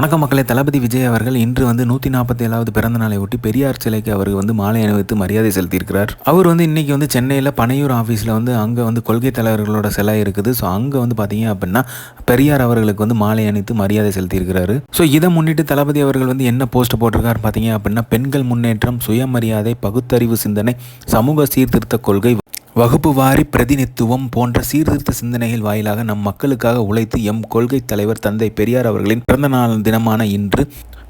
வணக்கம் மக்களே. தளபதி விஜய் அவர்கள் இன்று வந்து நூற்றி நாற்பத்தி ஏழாவது பிறந்த நாளை ஒட்டி பெரியார் சிலைக்கு அவர் வந்து மாலை அணிவித்து மரியாதை செலுத்தியிருக்கிறார். அவர் வந்து இன்னைக்கு வந்து சென்னையில் பனையூர் ஆஃபீஸில் வந்து அங்கே வந்து கொள்கை தலைவர்களோட சிலை இருக்குது. ஸோ அங்கே வந்து பார்த்தீங்க அப்படின்னா பெரியார் அவர்களுக்கு வந்து மாலை அணித்து மரியாதை செலுத்தியிருக்கிறாரு. ஸோ இதை முன்னிட்டு தளபதி அவர்கள் வந்து என்ன போஸ்ட் போட்டிருக்காரு பார்த்தீங்க அப்படின்னா பெண்கள் முன்னேற்றம் சுயமரியாதை பகுத்தறிவு சிந்தனை சமூக சீர்திருத்த கொள்கை வகுப்பு வாரி பிரதிநித்துவம் போன்ற சீர்திருத்த சிந்தனைகள் வாயிலாக நம் மக்களுக்காக உழைத்து எம் கொள்கை தலைவர் தந்தை பெரியார் அவர்களின் பிறந்த நாள் தினமான இன்று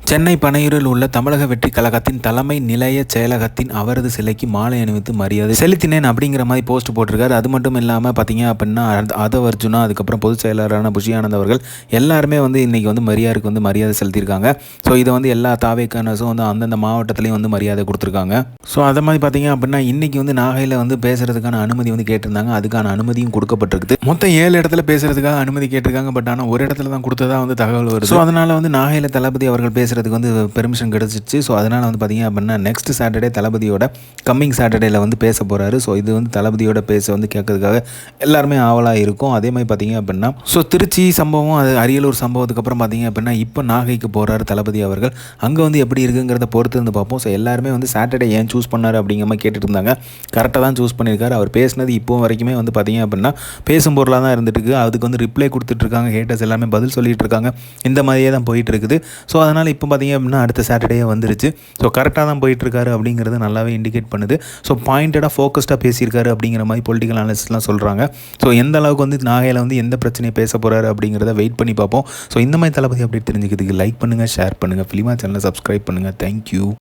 சென்னை பனையூரில் உள்ள தமிழக வெற்றி கழகத்தின் தலைமை நிலைய செயலகத்தின் அவரது சிலைக்கு மாலை அணிவித்து மரியாதை செலுத்தினேன் அப்படிங்கிற மாதிரி போஸ்ட் போட்டிருக்காரு. அது மட்டும் இல்லாமல் பார்த்தீங்க அப்படின்னா அத- அர்ஜுனா அதுக்கப்புறம் பொதுச் செயலாளரான புஷி ஆனந்த் அவர்கள் எல்லாருமே வந்து இன்றைக்கி வந்து மரியாதைக்கு வந்து மரியாதை செலுத்தியிருக்காங்க. ஸோ இதை வந்து எல்லா தாவேக்கானஸும் வந்து அந்தந்த மாவட்டத்துலேயும் வந்து மரியாதை கொடுத்துருக்காங்க. ஸோ அதை மாதிரி பார்த்தீங்க அப்படின்னா இன்றைக்கி வந்து நாகையில் வந்து பேசுறதுக்கான அனுமதி வந்து கேட்டிருந்தாங்க. அதுக்கான அனுமதியும் கொடுக்கப்பட்டிருக்குது. மொத்தம் ஏழு இடத்துல பேசுறதுக்காக அனுமதி கேட்டிருக்காங்க. பட் ஆனால் ஒரு இடத்துல தான் கொடுத்ததா வந்து தகவல் வருது. ஸோ அதனால் வந்து நாகையில் தளபதி அவர்கள் பேசுகிறதுக்கு வந்து பெர்மிஷன் கிடைச்சிச்சு. ஸோ அதனால் வந்து பார்த்தீங்க அப்படின்னா நெக்ஸ்ட் சாட்டர்டே தளபதியோட கம்மிங் சாட்டர்டேயில் வந்து பேச போகிறாரு ஸோ இது வந்து தளபதியோட பேச வந்து கேட்கறதுக்காக எல்லாருமே ஆவலாக இருக்கும். அதே மாதிரி பார்த்தீங்க அப்படின்னா ஸோ திருச்சி சம்பவம் அது அரியலூர் சம்பவத்துக்கு அப்புறம் பார்த்தீங்க அப்படின்னா இப்போ நாகைக்கு போகிறாரு தளபதி அவர்கள். அங்கே வந்து எப்படி இருக்குங்கிறத பொறுத்து இருந்து பார்ப்போம். ஸோ எல்லாருமே வந்து சாட்டர்டே ஏன் சூஸ் பண்ணார் அப்படிங்கிற மாதிரி கேட்டுட்டு இருந்தாங்க. கரெக்டாக தான் சூஸ் பண்ணியிருக்காரு. அவர் பேசினது இப்போ வரைக்குமே வந்து பார்த்தீங்க அப்படின்னா பேசும் பொருளாக தான் இருந்துட்டு இருக்கு. அதுக்கு வந்து ரிப்ளை கொடுத்துட்டு இருக்காங்க. ஹேட்டர்ஸ் எல்லாமே பதில் சொல்லிட்டு இருக்காங்க. இந்த மாதிரியே தான் போயிட்டு இருக்குது. ஸோ அதனால் இப்போ பார்த்தீங்க அப்படின்னா அடுத்த சாட்டர்டே வந்துருச்சு. ஸோ கரெக்டாக தான் போயிட்டுருக்காரு அப்படிங்கிறது நல்லாவே இண்டிகேட் பண்ணுது. ஸோ பாயிண்டடாக ஃபோக்கஸ்டாக பேசியிருக்காரு அப்படிங்கிற மாதிரி பொலிட்டிக்கல் அனாலிசிஸ்லாம் சொல்கிறாங்க ஸோ எந்த அளவுக்கு வந்து நாகையில் வந்து எந்த பிரச்சனையை பேச போகிறாரு அப்படிங்கிறத வெயிட் பண்ணி பார்ப்போம். ஸோ இந்த மாதிரி தளபதி அப்படி தெரிஞ்சுக்கிறதுக்கு லைக் பண்ணுங்கள் ஷேர் பண்ணுங்கள் ஃபிலிமா சேனலை சப்ஸ்கிரைப் பண்ணுங்கள் தேங்க்யூ